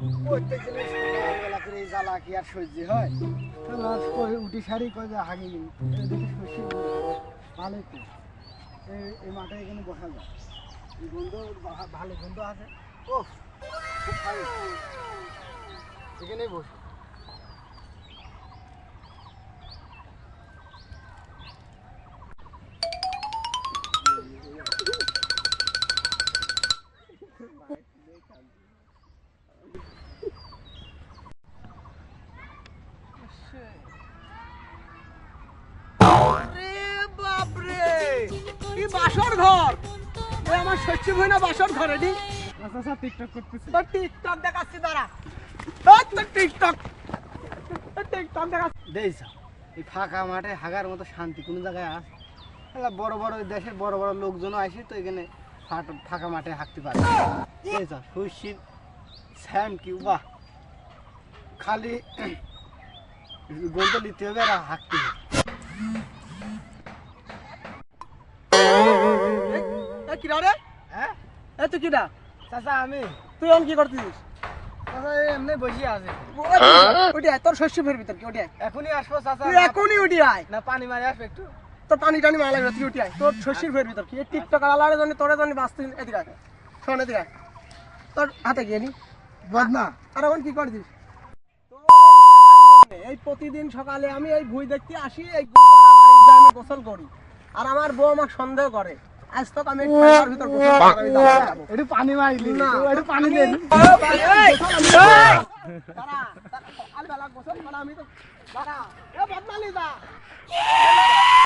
প্রত্যেক দিন সকালবেলা করে এই জ্বালা কি আর সহ্য হয় তো লাস্ট করে উঠি সারি করে যে হাগে গেল দেখি শস্য ভালোই তো এই মাঠে এখানে বসা যায় এই গন্ধ ভালো গন্ধ আছে ও খুব ভালো এখানেই বসে বাপরে কি বাসর ঘর? এ আমার সচ্ছি ভই না বাসর ঘর এটি। আচ্ছা টিকটক করতেছি। তোর টিকটক দেখাচ্ছি দাঁড়া। তোর তোর টিকটক টিকটক দেখাচ্ছি। দেই এই ফাঁকা মাঠে হাগার মতো শান্তি কোনো জায়গায় এলা বড় বড় দেশের বড় বড় লোকজনও আসে তো এখানে ফাঁকা মাঠে হাঁকতে পারে। শস্যির স্যাম কি বাহ খালি গন্ত নিতে হবে আর হাঁকতে হবে। কিরা রে? হ্যাঁ? এ তুই কিরা? চাচা আমি। তুই কি করতেছিস? চাচা এই এমনি বসে আছে। ওটি আয় তোর শস্য ফের ভিতর কি? ওটি আয়। এখনই আসব চাচা। তুই এখনই উঠি আয়। না পানি মারি আসবে একটু। তোর পানি টানি মারা লাগবে তুই উঠি আয়। তোর শস্যের ফের ভিতর কি? এই টিকটক আলারে জন্য তোরে জন্য বাঁচতে এদিকে আয়। শোন এদিকে আয়। তোর হাতে গিয়ে নি। বদনা। আর এখন কি করছিস? এই প্রতিদিন সকালে আমি এই ভুই দেখতে আসি এই গোসল করি। আর আমার বউ আমাকে সন্দেহ করে। আজ তো আমি এই ঠান্ডার ভিতর গোসল করে আমি দাঁড়িয়ে যাবো। একটু পানি মারিলি না। একটু পানি দেন এই, দাঁড়া, দাঁড়া, সকালবেলা গোসল করা আমি তো দাঁড়া, এ বদমালি দা।